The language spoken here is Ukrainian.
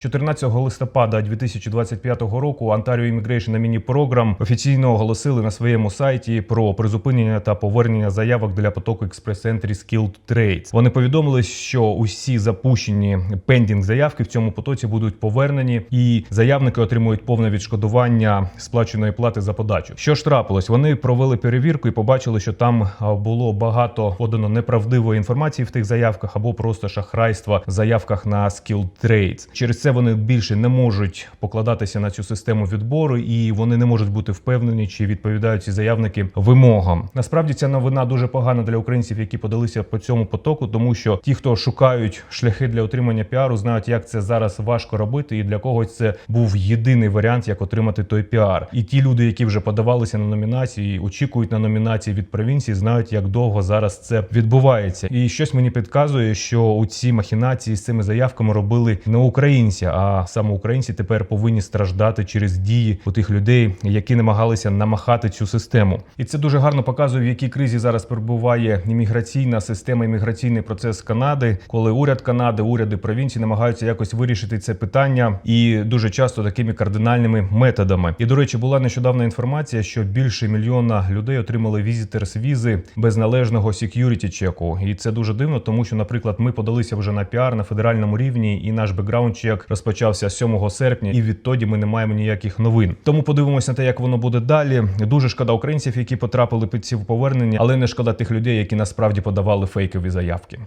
14 листопада 2025 року Ontario Immigration Mini Program офіційно оголосили на своєму сайті про призупинення та повернення заявок для потоку експрес-центрі Skilled Trades. Вони повідомили, що усі запущені пендінг заявки в цьому потоці будуть повернені, і заявники отримують повне відшкодування сплаченої плати за подачу. Що ж трапилось? Вони провели перевірку і побачили, що там було багато подано неправдивої інформації в тих заявках або просто шахрайства в заявках на Skilled Trades. Через це вони більше не можуть покладатися на цю систему відбору, і вони не можуть бути впевнені, чи відповідають ці заявники вимогам. Насправді ця новина дуже погана для українців, які подалися по цьому потоку, тому що ті, хто шукають шляхи для отримання піару, знають, як це зараз важко робити, і для когось це був єдиний варіант, як отримати той піар. І ті люди, які вже подавалися на номінації, очікують на номінації від провінції, знають, як довго зараз це відбувається. І щось мені підказує, що у ці махінації з цими заявками робили не українці, а саме українці тепер повинні страждати через дії у тих людей, які намагалися намахати цю систему. І це дуже гарно показує, в якій кризі зараз перебуває імміграційна система, імміграційний процес Канади, коли уряд Канади, уряди провінції намагаються якось вирішити це питання, і дуже часто такими кардинальними методами. І до речі, була нещодавна інформація, що більше мільйона людей отримали візитерс візи без належного security чеку. І це дуже дивно, тому що, наприклад, ми подалися вже на піар на федеральному рівні, і наш бекграунд чек розпочався 7 серпня, і відтоді ми не маємо ніяких новин. Тому подивимося на те, як воно буде далі. Дуже шкода українців, які потрапили під ці повернення, але не шкода тих людей, які насправді подавали фейкові заявки.